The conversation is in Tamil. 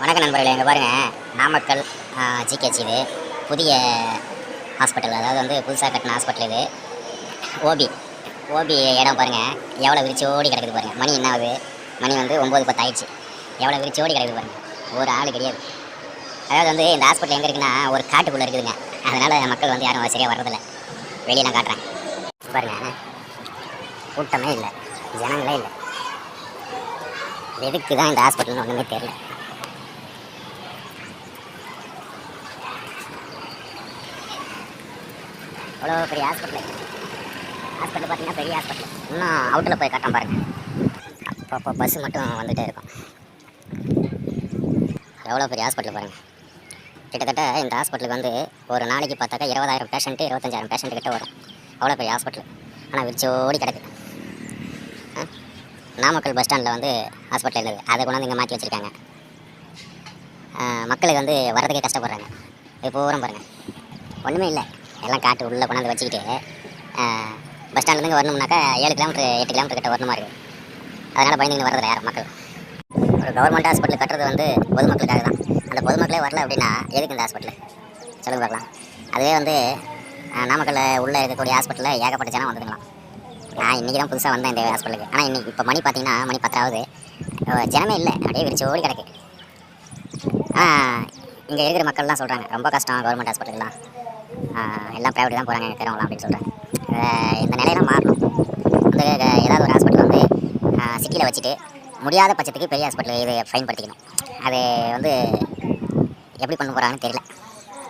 வணக்கம் நண்பர்களே இங்கே பாருங்கள் நாமக்கல் ஜிகேச் இது. புதிய ஹாஸ்பிட்டல் அதாவது வந்து புதுசாக கட்டின ஹாஸ்பிட்டல் இது. ஓபி ஓபி இடம் பாருங்கள் எவ்வளோ விரிச்சோடி கிடக்குது பாருங்கள் மணி என்ன ஆகுது? மணி வந்து ஒம்பது பத்து ஆயிடுச்சு. எவ்வளோ விரிச்சோடி கிடக்குது பாருங்கள் ஒரு ஆள் கிடையாது. அதாவது வந்து இந்த ஹாஸ்பிட்டல் எங்கே இருக்குன்னா ஒரு காட்டுக்குள்ளே இருக்குதுங்க. அதனால் மக்கள் வந்து யாரும் சரியாக வர்றதில்ல. வெளியே நான் காட்டுறேன் பாருங்கள் கூட்டமே இல்லை. ஜனங்களே இல்லை. எதுக்கு தான் இந்த ஹாஸ்பிட்டல்னு ஒன்றுமே தெரியல. அவ்வளோ பெரிய ஹாஸ்பிட்டல் ஹாஸ்பிட்டல் பார்த்தீங்கன்னா பெரிய ஹாஸ்பிட்டல் இன்னும் அவுட்டில் போய் கட்டம் பாருங்கள் அப்பப்போ பஸ்ஸு மட்டும் வந்துகிட்டே இருக்கும். எவ்வளோ பெரிய ஹாஸ்பிட்டல் பாருங்கள் கிட்டத்தட்ட இந்த ஹாஸ்பிட்டலுக்கு வந்து ஒரு நாளைக்கு பார்த்தாக்கா இருபதாயிரம் பேஷண்ட்டு இருபத்தஞ்சாயிரம் பேஷண்ட் கிட்ட வரும். அவ்வளோ பெரிய ஹாஸ்பிட்டல் ஆனால் விரிச்சோடி கிடக்கு. ஆ? நாமக்கல் பஸ் ஸ்டாண்டில் வந்து ஹாஸ்பிட்டல் இருந்தது. அதை கொண்டாந்து இங்கே மாற்றி வச்சுருக்காங்க. மக்களுக்கு வந்து வரதுக்கே கஷ்டப்படுறாங்க. இது பூரம் பாருங்கள் ஒன்றுமே இல்லை. எல்லாம் காட்டு உள்ளே கொண்டாந்து வச்சுக்கிட்டு பஸ் ஸ்டாண்ட்லேருந்து வரணும்னாக்கா ஏழு கிலோமீட்டர் எட்டு கிலோமீட்டர் கிட்ட வரணுமா இருக்குது அதனால் பயந்துங்க வரதில்லை யாரும் மக்கள். ஒரு கவர்மெண்ட் ஹாஸ்பிட்டல் கட்டுறது வந்து பொதுமக்களுக்காக தான். அந்த பொதுமக்களே வரல அப்படின்னா எதுக்கு இந்த ஹாஸ்பிட்டல் சொல்லுங்க பார்க்கலாம். அதுவே வந்து நாமக்கல்லில் நாமக்கல்ல உள்ளே இருக்கக்கூடிய ஹாஸ்பிட்டலில் ஏகப்பட்ட ஜனம் வந்துக்கலாம் நான் இன்றைக்கி தான் புதுசாக வந்தேன் இந்த ஹாஸ்பிட்டலுக்கு ஆனால் இன்றைக்கி இப்போ மணி பார்த்தீங்கன்னா மணி பத்தாவது ஜனமே இல்லை. அப்படியே விரிச்சு ஓடி கிடக்கு. இங்கே இருக்கிற மக்கள்லாம் சொல்கிறாங்க ரொம்ப கஷ்டம் கவர்மெண்ட் ஹாஸ்பிட்டல்லாம் எல்லாம் ப்ரைவேட் தான் போகிறாங்க இருக்கிறவங்களாம் அப்படின்னு சொல்கிறேன் இந்த நிலையெல்லாம் மாறணும் வந்து ஏதாவது ஒரு ஹாஸ்பிட்டல் வந்து சிட்டியில் வச்சுட்டு முடியாத பட்சத்துக்கு பெரிய ஹாஸ்பிட்டல் இது ஃபைன் படுத்திக்கணும் அது வந்து எப்படி பண்ண போகிறாங்கன்னு தெரியல.